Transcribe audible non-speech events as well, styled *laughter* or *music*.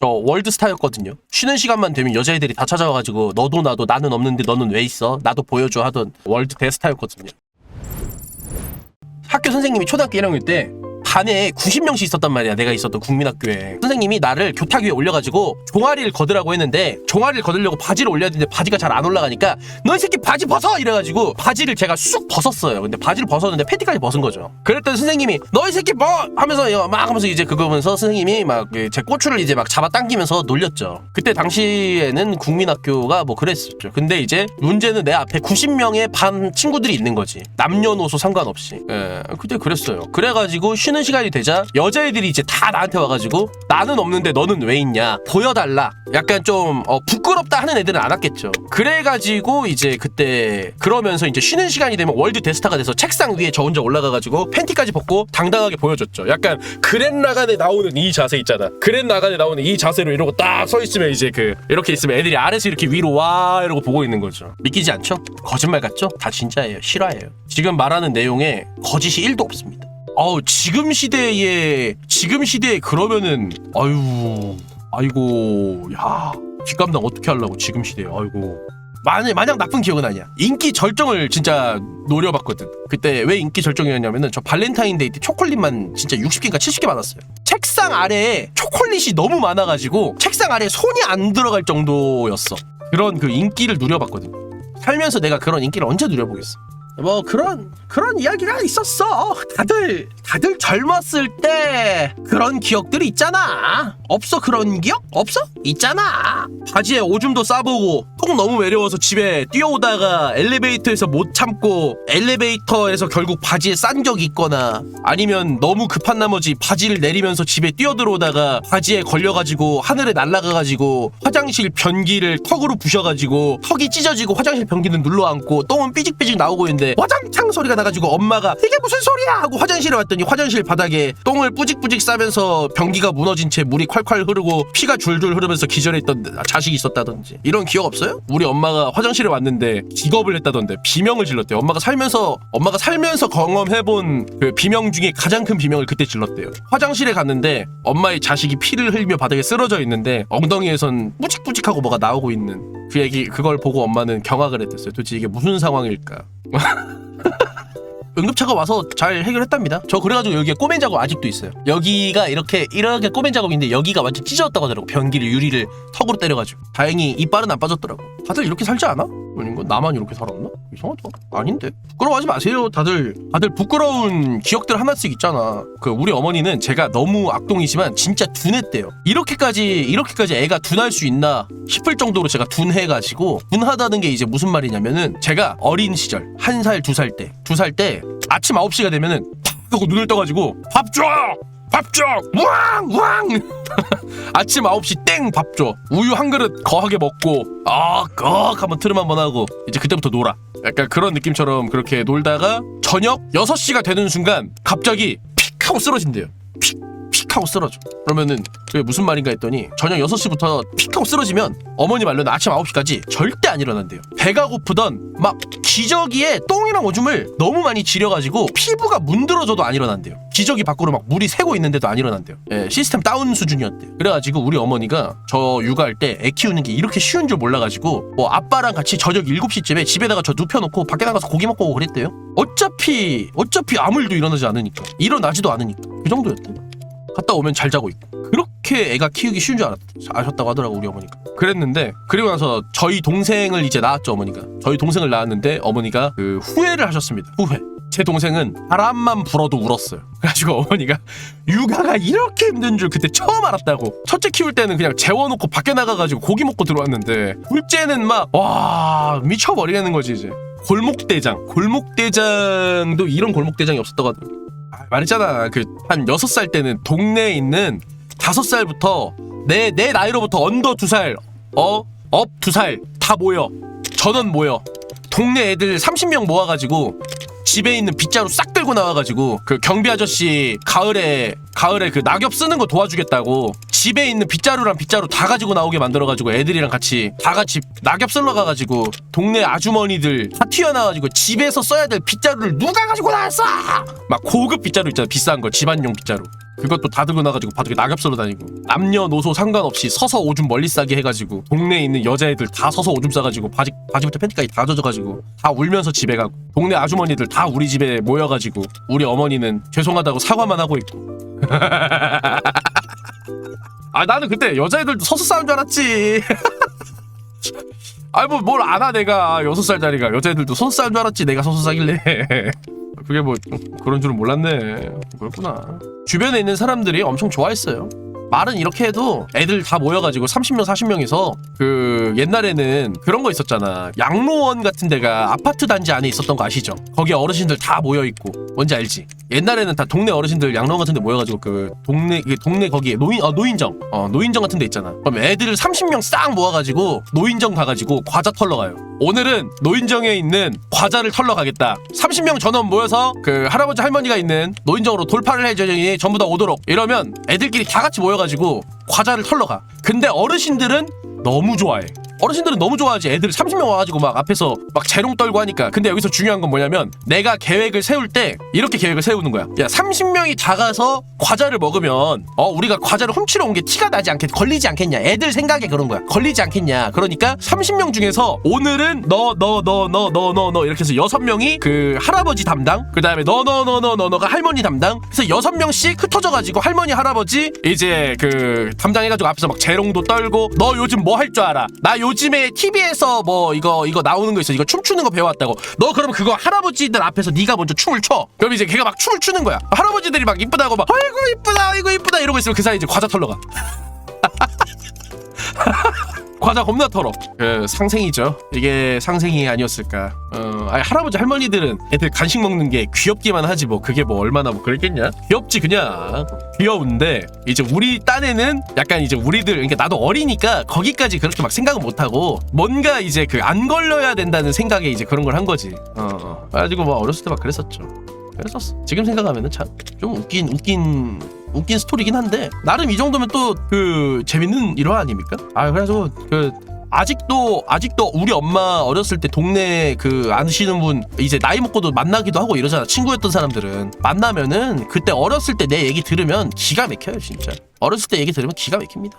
저 월드스타였거든요. 쉬는 시간만 되면 여자애들이 다 찾아와가지고 너도 나도 나는 없는데 너는 왜 있어? 나도 보여줘 하던 월드 대스타였거든요. 학교 선생님이 초등학교 1학년 때 반에 90명씩 있었단 말이야. 내가 있었던 국민학교에. 선생님이 나를 교탁 위에 올려가지고 종아리를 걷으라고 했는데 종아리를 걷으려고 바지를 올려야 되는데 바지가 잘 안 올라가니까 너 이 새끼 바지 벗어! 이래가지고 바지를 제가 쑥 벗었어요. 근데 바지를 벗었는데 팬티까지 벗은 거죠. 그랬더니 선생님이 너 이 새끼 뭐! 하면서 막 하면서 이제 그거 보면서 선생님이 막 제 꼬추를 이제 막 잡아 당기면서 놀렸죠. 그때 당시에는 국민학교가 뭐 그랬었죠. 근데 이제 문제는 내 앞에 90명의 반 친구들이 있는 거지. 남녀노소 상관없이. 예 그때 그랬어요. 그래가지고 쉬는 시간이 되자 여자애들이 이제 다 나한테 와가지고 나는 없는데 너는 왜 있냐? 보여달라. 약간 좀 어, 부끄럽다 하는 애들은 안 왔겠죠. 그래가지고 이제 그때 그러면서 이제 쉬는 시간이 되면 월드 데스타가 돼서 책상 위에 저 혼자 올라가가지고 팬티까지 벗고 당당하게 보여줬죠. 약간 그랜 라간에 나오는 이 자세 있잖아. 그랜 라간에 나오는 이 자세로 이러고 딱 서 있으면 이제 그 이렇게 있으면 애들이 아래서 이렇게 위로 와 이러고 보고 있는 거죠. 믿기지 않죠? 거짓말 같죠? 다 진짜예요. 실화예요. 지금 말하는 내용에 거짓이 1도 없습니다 어우 지금 시대에 지금 시대에 그러면은 아유 아이고 야 뒷감당 어떻게 하려고 지금 시대에 아이고. 만약 마냥 나쁜 기억은 아니야. 인기 절정을 진짜 노려봤거든. 그때 왜 인기 절정이었냐면은 저 발렌타인데이 때 초콜릿만 진짜 60개인가 70개 받았어요. 책상 아래에 초콜릿이 너무 많아가지고 책상 아래에 손이 안 들어갈 정도였어. 그런 그 인기를 누려봤거든. 살면서 내가 그런 인기를 언제 누려보겠어 뭐 그런 그런 이야기가 있었어. 다들 다들 젊었을 때 그런 기억들이 있잖아. 없어 그런 기억? 없어? 있잖아. 바지에 오줌도 싸보고 똥 너무 외로워서 집에 뛰어오다가 엘리베이터에서 못 참고 엘리베이터에서 결국 바지에 싼 적이 있거나 아니면 너무 급한 나머지 바지를 내리면서 집에 뛰어들어오다가 바지에 걸려가지고 하늘에 날아가가지고 화장실 변기를 턱으로 부셔가지고 턱이 찢어지고 화장실 변기는 눌러앉고 똥은 삐직삐직 나오고 있는데 와장창 소리가 나가지고 엄마가 이게 무슨 소리야 하고 화장실에 왔더니 화장실 바닥에 똥을 뿌직뿌직 싸면서 변기가 무너진 채 물이 콸콸 흐르고 피가 줄줄 흐르면서 기절했던 자식이 있었다든지. 이런 기억 없어요? 우리 엄마가 화장실에 왔는데 기겁을 했다던데 비명을 질렀대요. 엄마가 살면서 엄마가 살면서 경험해본 그 비명 중에 가장 큰 비명을 그때 질렀대요. 화장실에 갔는데 엄마의 자식이 피를 흘리며 바닥에 쓰러져 있는데 엉덩이에선 뿌직뿌직하고 뭐가 나오고 있는 그 얘기 그걸 보고 엄마는 경악을 했댔어요 도대체 이게 무슨 상황일까 *laughs* 응급차가 와서 잘 해결했답니다. 저 그래가지고 여기에 꼬맨 작업 아직도 있어요. 여기가 이렇게 이렇게 꼬맨 작업인데 여기가 완전 찢어졌다고 하더라고. 변기를 유리를 턱으로 때려가지고. 다행히 이빨은 안 빠졌더라고. 다들 이렇게 살지 않아? 아닌가? 나만 이렇게 살았나? 이상하다. 아닌데. 부끄러워하지 마세요. 다들 다들 부끄러운 기억들 하나씩 있잖아. 그 우리 어머니는 제가 너무 악동이지만 진짜 둔했대요. 이렇게까지 이렇게까지 애가 둔할 수 있나 싶을 정도로 제가 둔해가지고 둔하다는 게 이제 무슨 말이냐면은 제가 어린 시절 한 살 두 살 때 두 살 때 아침 9시가 되면은 탁 하고 눈을 떠가지고 밥 줘! 밥 줘! 우왕! 우왕! *laughs* 아침 9시 땡 밥 줘. 우유 한 그릇 거하게 먹고 아꺽 한번 트름 한번 하고 이제 그때부터 놀아. 약간 그런 느낌처럼 그렇게 놀다가 저녁 6시가 되는 순간 갑자기 픽 하고 쓰러진대요. 픽! 픽 하고 쓰러져. 그러면은 그게 무슨 말인가 했더니 저녁 6시부터 픽 하고 쓰러지면 어머니 말로는 아침 9시까지 절대 안 일어난대요. 배가 고프던 막 기저귀에 똥이랑 오줌을 너무 많이 지려가지고 피부가 문드러져도 안 일어난대요. 기저귀 밖으로 막 물이 새고 있는데도 안 일어난대요. 예, 시스템 다운 수준이었대요. 그래가지고 우리 어머니가 저 육아할 때 애 키우는 게 이렇게 쉬운 줄 몰라가지고 뭐 아빠랑 같이 저녁 7시쯤에 집에다가 저 눕혀놓고 밖에 나가서 고기 먹고 그랬대요. 어차피 어차피 아무 일도 일어나지 않으니까 일어나지도 않으니까 그 정도였대요. 갔다 오면 잘 자고 있고. 그렇게 애가 키우기 쉬운 줄 알았, 아셨다고 하더라고 우리 어머니가. 그랬는데 그리고 나서 저희 동생을 이제 낳았죠 어머니가. 저희 동생을 낳았는데 어머니가 그 후회를 하셨습니다. 후회. 제 동생은 바람만 불어도 울었어요. *laughs* 그래가지고 어머니가 육아가 이렇게 힘든 줄 그때 처음 알았다고. 첫째 키울 때는 그냥 재워놓고 밖에 나가가지고 고기 먹고 들어왔는데 둘째는 막 와 미쳐버리겠는 거지 이제. 골목대장. 골목대장도 이런 골목대장이 없었다고 하더라고 아, 말했잖아. 그 한 여섯 살 때는 동네에 있는 다섯 살부터 내 내 나이로부터 언더 두살어업 두 살 다 모여. 전원 모여. 동네 애들 30명 모아가지고 집에 있는 빗자루 싹 들고 나와가지고 그 경비 아저씨 가을에 가을에 그 낙엽 쓰는 거 도와주겠다고 집에 있는 빗자루랑 빗자루 다 가지고 나오게 만들어가지고 애들이랑 같이 다 같이 낙엽 쓸러 가가지고 동네 아주머니들 다 튀어나와가지고 집에서 써야 될 빗자루를 누가 가지고 나왔어? 막 고급 빗자루 있잖아 비싼 거 집안용 빗자루. 그것도 다 들고 나가지고 바둑에 낙엽 썰어 다니고. 남녀노소 상관없이 서서 오줌 멀리 싸게 해가지고 동네에 있는 여자애들 다 서서 오줌 싸가지고 바지 바지부터 팬티까지 다 젖어가지고 다 울면서 집에 가고. 동네 아주머니들 다 우리 집에 모여가지고 우리 어머니는 죄송하다고 사과만 하고 있고 *laughs* 아 나는 그때 여자애들도 서서 싸운 줄 알았지. 아이 뭐뭘 아나 내가. 여섯 살짜리가. 여자애들도 서서 싸운 줄 알았지 내가 서서 싸길래. *laughs* 그게 뭐 그런 줄은 몰랐네. 그렇구나. 주변에 있는 사람들이 엄청 좋아했어요. 말은 이렇게 해도 애들 다 모여가지고 30명 40명이서 그 옛날에는 그런 거 있었잖아. 양로원 같은 데가 아파트 단지 안에 있었던 거 아시죠? 거기 어르신들 다 모여있고. 뭔지 알지? 옛날에는 다 동네 어르신들 양로원 같은 데 모여가지고 그 동네 그 동네 거기에 노인 어 노인정. 어 노인정 같은 데 있잖아. 그럼 애들을 30명 싹 모아가지고 노인정 가가지고 과자 털러 가요. 오늘은 노인정에 있는 과자를 털러 가겠다. 30명 전원 모여서 그 할아버지 할머니가 있는 노인정으로 돌파를 해줘니 전부 다 오도록. 이러면 애들끼리 다 같이 모여가지고 과자를 털러 가. 근데 어르신들은 너무 좋아해 어르신들은 너무 좋아하지. 애들 30명 와가지고 막 앞에서 막 재롱 떨고 하니까. 근데 여기서 중요한 건 뭐냐면 내가 계획을 세울 때 이렇게 계획을 세우는 거야. 야 30명이 다 가서 과자를 먹으면 어 우리가 과자를 훔치러 온 게 티가 나지 않겠 걸리지 않겠냐. 애들 생각에 그런 거야. 걸리지 않겠냐. 그러니까 30명 중에서 오늘은 너 너 너 너 너 너 너 이렇게 해서 여섯 명이 그 할아버지 담당 그 다음에 너 너 너 너 너 너가 할머니 담당. 그래서 여섯 명씩 흩어져 가지고 할머니 할아버지 이제 그 담당해가지고 앞에서 막 재롱도 떨고 너 요즘 뭐 할 줄 알아? 나 요 즘에 TV에서 뭐 이거 이거 나오는 거 있어. 이거 춤추는 거 배워왔다고. 너 그러면 그거 할아버지들 앞에서 네가 먼저 춤을 춰. 그럼 이제 걔가 막 춤을 추는 거야. 할아버지들이 막 이쁘다고 막 아이고 이쁘다 아이고 이쁘다. 이러고 있으면 그 사이 이제 과자 털러 가 *laughs* 과자 겁나 털어. 그 상생이죠. 이게 상생이 아니었을까. 어, 아니, 할아버지 할머니들은 애들 간식 먹는 게 귀엽기만 하지 뭐 그게 뭐 얼마나 뭐 그랬겠냐? 귀엽지 그냥. 귀여운데 이제 우리 딴에는 약간 이제 우리들 그러니까 나도 어리니까 거기까지 그렇게 막 생각은 못 하고 뭔가 이제 그 안 걸려야 된다는 생각에 이제 그런 걸 한 거지. 어, 어. 그래가지고 뭐 어렸을 때 막 그랬었죠. 그랬었어. 지금 생각하면은 참 좀 웃긴 웃긴 웃긴 스토리긴 한데 나름 이 정도면 또 그 재밌는 일화 아닙니까? 아 그래서 그 아직도 아직도 우리 엄마 어렸을 때 동네 그 아시는 분 이제 나이 먹고도 만나기도 하고 이러잖아 친구였던 사람들은 만나면은 그때 어렸을 때 내 얘기 들으면 기가 막혀요 진짜 어렸을 때 얘기 들으면 기가 막힙니다